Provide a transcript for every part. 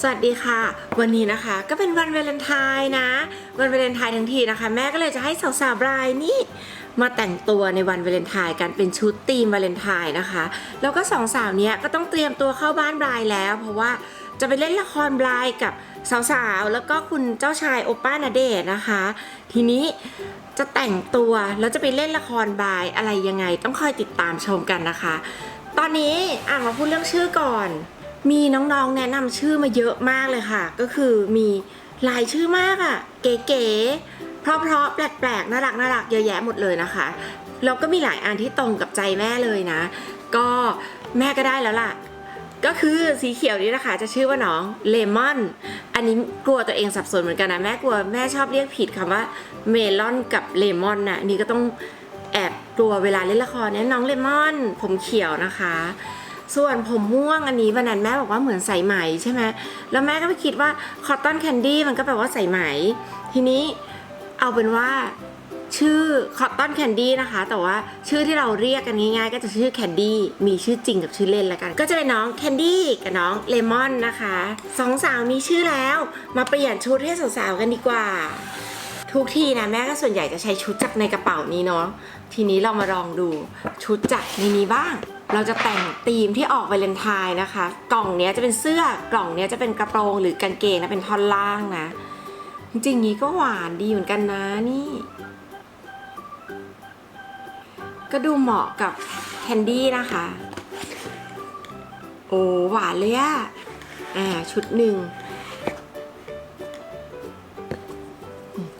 สวัสดีค่ะ วันนี้นะคะก็เป็นวันวาเลนไทน์นะ วันวาเลนไทน์ทั้งทีนะคะ แม่ก็เลยจะให้สาวๆบรายนี่มาแต่งตัวในวันวาเลนไทน์กันเป็นชุดธีมวาเลนไทน์นะคะ แล้วก็สองสาวเนี้ยก็ต้องเตรียมตัวเข้าบ้านบรายแล้ว เพราะว่าจะไปเล่นละครบรายกับสาวๆ แล้วก็คุณเจ้าชายโอป้านาเดชน์นะคะ ทีนี้จะแต่งตัวแล้วจะไปเล่นละครบรายอะไรยังไงต้องคอยติดตามชมกันนะคะ ตอนนี้อะมาพูดเรื่องชื่อก่อน มีน้องๆแนะนำชื่อมาเยอะมากเลยค่ะ ก็คือมีหลายชื่อมากอะ่ะ เก๋ๆเพราะๆแปลกๆน่ารักน่ารักเยอะแยะหมดเลยนะคะแล้วก็มีหลายอันที่ตรงกับใจแม่เลยนะ ก็แม่ก็ได้แล้วล่ะ ก็คือสีเขียวนี้นะคะ จะชื่อว่าน้องเลมอน อันนี้กลัวตัวเองสับสนเหมือนกันนะแม่กลัวแม่ชอบเรียกผิดคำว่าเมลอนกับเลมอนนะนนี่ก็ต้องแอบกลัวเวลาเล่นละครเนี่ยน้องเลมอน ผมเขียวนะคะ ส่วนผมม่วงอันนี้วันนั้นแม่บอกว่าเหมือนใสไหมใช่ไหมแล้วแม่ก็ไปคิดว่าคอตตอนแคนดี้มันก็แปลว่าใสไหม ทีนี้เอาเป็นว่าชื่อคอตตอนแคนดี้นะคะ แต่ว่าชื่อที่เราเรียกกันง่ายๆ ก็จะชื่อแคนดี้มีชื่อจริงกับชื่อเล่นแล้วกัน ก็จะเป็นน้องแคนดี้กับน้องเลมอนนะคะสองสาวมีชื่อแล้ว มาเปลี่ยนชุดให้สาวๆกันดีกว่า ทุกทีนะแม่ก็ส่วนใหญ่จะใช้ชุดจากในกระเป๋านี้เนาะทีนี้เรามาลองดูชุดจากในนี้บ้าง เราจะแต่งธีมที่ออกวาเลนไทน์นะคะ กล่องเนี้ยจะเป็นเสื้อกล่องเนี้ยจะเป็นกระโปรงหรือกางเกงนะเป็นท่อนล่างนะ จริงๆนี้ก็หวานดีเหมือนกันนะนี่ ก็ดูเหมาะกับแคนดี้นะคะ โอ้หวานเลยอะอ่าชุดหนึ่ง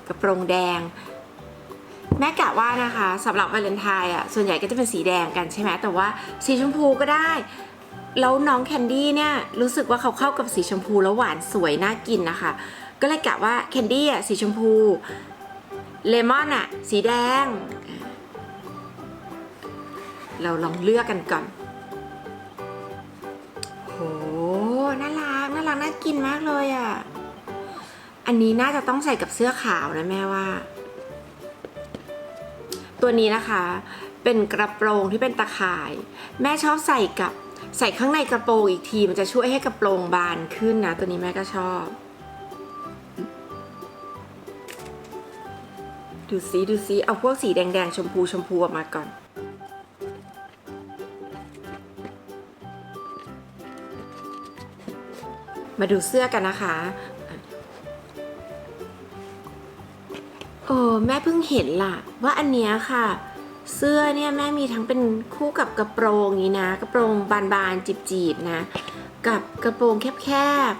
กระโปรงแดง ม่กะว่านะคะสำหรับวาเลนไทน์อะส่วนใหญ่ก็จะเป็นสีแดงกันใช่ไหมแต่ว่าสีชมพูก็ได้ แล้วน้องแคนดี้เนี่ยรู้สึกว่าเขาเข้ากับสีชมพูแล้วหวานสวยน่ากินนะคะ ก็เลยกะว่าแคนดี้อะสีชมพูเลมอนอะสีแดง เราลองเลือกกันก่อนโหน่ารักน่ารักน่ากินมากเลยอะอันนี้น่าจะต้องใส่กับเสื้อขาวนะแม่ว่า ตัวนี้นะคะ เป็นกระโปรงที่เป็นตะข่าย แม่ชอบใส่กับใส่ข้างในกระโปรงอีกที มันจะช่วยให้กระโปรงบานขึ้นนะ ตัวนี้แม่ก็ชอบ ดูซิดูซิเอาพวกสีแดงๆ ชมพูชมพูออกมาก่อนมาดูเสื้อกันนะคะ เออแม่เพิ่งเห็นล่ะ ว่าอันเนี้ยค่ะ เสื้อเนี่ยแม่มีทั้งเป็นคู่กับกระโปรงนี้นะ กระโปรงบานๆจีบๆนะ กับกระโปรงแคบ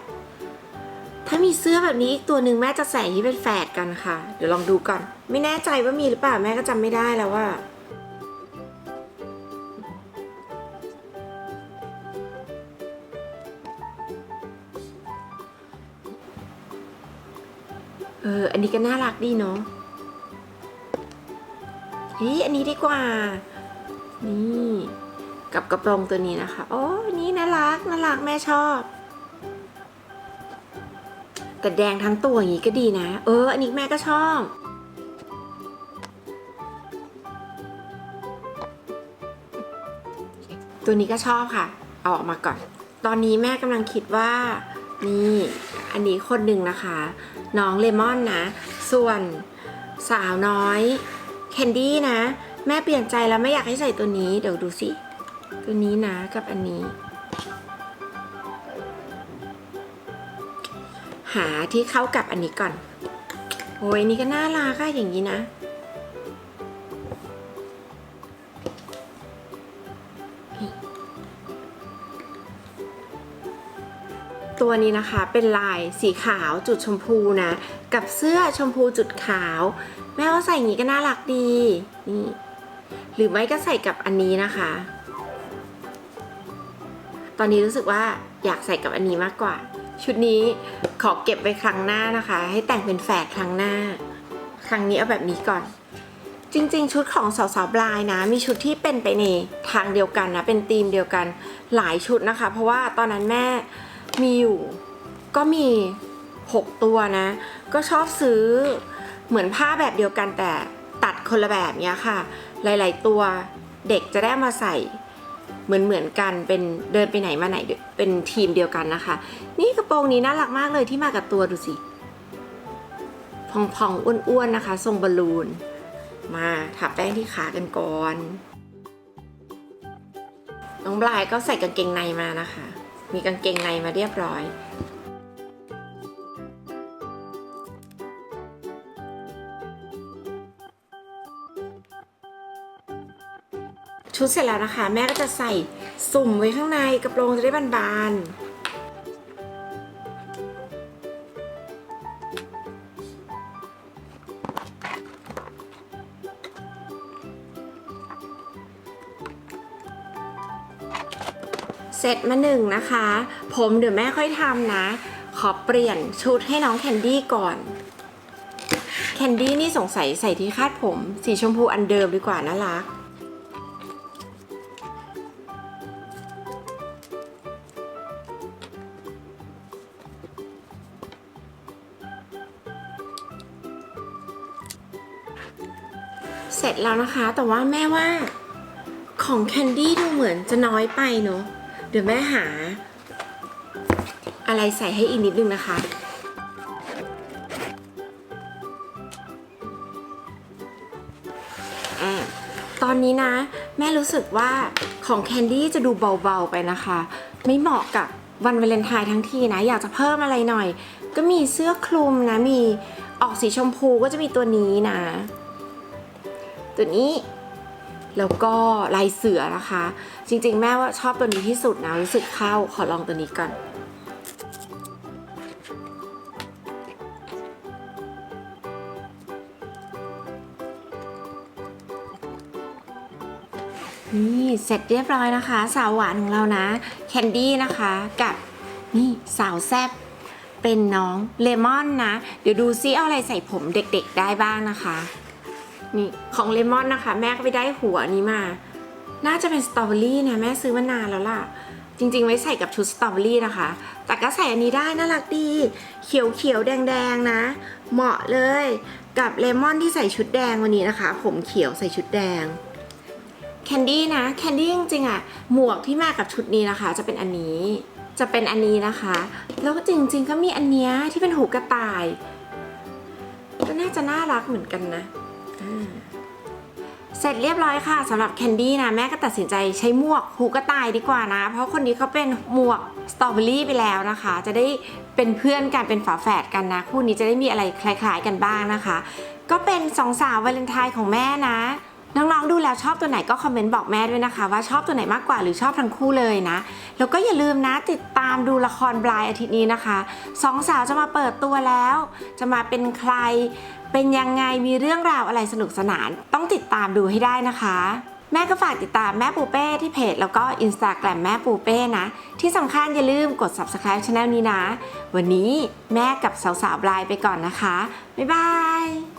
ๆถ้ามีเสื้อแบบนี้อีกตัวหนึ่งแม่จะใส่ที่เป็นแฝดกันค่ะ เดี๋ยวลองดูก่อน ไม่แน่ใจว่ามีหรือเปล่าแม่ก็จำไม่ได้แล้วว่า เออ อันนี้ก็น่ารักดีเนาะเฮ้ยอันนี้ดีกว่า นี่ กับกระโปรงตัวนี้นะคะ โอ้อันนี้น่ารักน่ารักแม่ชอบ แต่แดงทั้งตัวอย่างนี้ก็ดีนะ เออ อันนี้แม่ก็ชอบตัวนี้ก็ชอบค่ะ เอาออกมาก่อน ตอนนี้แม่กำลังคิดว่า นี่ อันนี้คนหนึ่งนะคะ น้องเลมอนนะ ส่วนสาวน้อยแคนดี้นะ แม่เปลี่ยนใจแล้วไม่อยากให้ใส่ตัวนี้ เดี๋ยวดูสิ ตัวนี้นะกับอันนี้ หาที่เข้ากับอันนี้ก่อนโอ้ยนี่ก็น่ารักอะอย่างนี้นะ ตัวนี้นะคะเป็นลายสีขาวจุดชมพูนะ กับเสื้อชมพูจุดขาว แม่ว่าใส่อย่างนี้ก็น่ารักดีนี่หรือไม่ก็ใส่กับอันนี้นะคะ ตอนนี้รู้สึกว่าอยากใส่กับอันนี้มากกว่า ชุดนี้ขอเก็บไว้ครั้งหน้านะคะ ให้แต่งเป็นแฝดครั้งหน้า ครั้งนี้เอาแบบนี้ก่อน จริง ๆ ชุดของสาวๆบลายนะ มีชุดที่เป็นไปในทางเดียวกันนะ เป็นธีมเดียวกันหลายชุดนะคะ เพราะว่าตอนนั้นแม่ มีอยู่ ก็มี 6 ตัวนะ ก็ชอบซื้อเหมือนผ้าแบบเดียวกันแต่ตัดคนละแบบเนี้ยค่ะ หลาย ๆ ตัวเด็กจะได้มาใส่เหมือนเหมือนๆกันเป็นเดินไปไหนมาไหนเป็นทีมเดียวกันนะคะ นี่กระโปรงนี้น่ารักมากเลยที่มากับตัวดูสิพองๆอ้วนๆนะคะ ทรงบอลลูน มาทาแป้งที่ขากันก่อนน้องบลายก็ใส่กางเกงในมานะคะ มีกางเกงในมาเรียบร้อย ชุดเสร็จแล้วนะคะ แม่ก็จะใส่สุ่มไว้ข้างในกระโปรงจะได้บานๆ เสร็จมาหนึ่งนะคะ ผมเดี๋ยวแม่ค่อยทำนะ ขอเปลี่ยนชุดให้น้องแคนดี้ก่อน แคนดี้นี่สงสัยใส่ที่คาดผม สีชมพูอันเดิมดีกว่าน่ารักเสร็จแล้วนะคะ แต่ว่าแม่ว่าของแคนดี้ดูเหมือนจะน้อยไปเนอะ ดี๋ยวแม่หา อะไรใส่ให้อีกนิดนึงนะคะอะตอนนี้นะ แม่รู้สึกว่าของแคนดี้จะดูเบาๆไปนะคะ ไม่เหมาะกับวันวาเลนไทน์ทั้งทีนะ อยากจะเพิ่มอะไรหน่อย ก็มีเสื้อคลุมนะ มีออกสีชมพูก็จะมีตัวนี้นะ ตัวนี้ แล้วก็ลายเสือนะคะ จริงๆ แม่ว่าชอบตัวนี้ที่สุดนะรู้สึกเข้าขอลองตัวนี้ก่อนนี่เสร็จเรียบร้อยนะคะ สาวหวานของเรานะแคนดี้นะคะกับนี่สาวแซบเป็นน้องเลมอนนะ เดี๋ยวดูซิเอาอะไรใส่ผมเด็กๆได้บ้างนะคะ นี่ของเลมอนนะคะ แม่ก็ไปได้หัวนี้มา น่าจะเป็นสตรอเบอรี่นะแม่ซื้อมานานแล้วล่ะ จริงๆ ไว้ใส่กับชุดสตรอเบอรี่นะคะ แต่ก็ใส่อันนี้ได้น่ารักดี เขียวเขียวๆแดงๆนะ เหมาะเลยกับเลมอนที่ใส่ชุดแดงวันนี้นะคะ ผมเขียวใส่ชุดแดงแคนดี้นะแคนดี้จริงๆอะหมวกที่มากับชุดนี้นะคะ จะเป็นอันนี้จะเป็นอันนี้นะคะ แล้วก็จริงๆก็มีอันเนี้ยที่เป็นหูกระต่าย ก็น่าจะน่ารักเหมือนกันนะ เสร็จเรียบร้อยค่ะสำหรับแคนดี้นะแม่ก็ตัดสินใจใช้หมวกหูกระต่ายดีกว่านะ เพราะคนนี้เขาเป็นหมวกสตรอเบอรี่ไปแล้วนะคะ จะได้เป็นเพื่อนกันเป็นฝาแฝดกันนะ คู่นี้จะได้มีอะไรคล้าย ๆ กันบ้างนะคะ ก็เป็นสองสาววาเลนไทน์ของแม่นะ น้องๆดูแล้วชอบตัวไหนก็คอมเมนต์บอกแม่ด้วยนะคะ ว่าชอบตัวไหนมากกว่าหรือชอบทั้งคู่เลยนะ แล้วก็อย่าลืมนะติดตามดูละครบลายอาทิตย์นี้นะคะสองสาวจะมาเปิดตัวแล้ว จะมาเป็นใคร เป็นยังไงมีเรื่องราวอะไรสนุกสนาน ต้องติดตามดูให้ได้นะคะแม่ก็ฝากติดตามแม่ปูเป้ที่เพจแล้วก็ Instagram แม่ปูเป้นะ ที่สำคัญอย่าลืมกด subscribe channel นี้นะ วันนี้แม่กับสาวๆบลายไปก่อนนะคะ บ๊ายบาย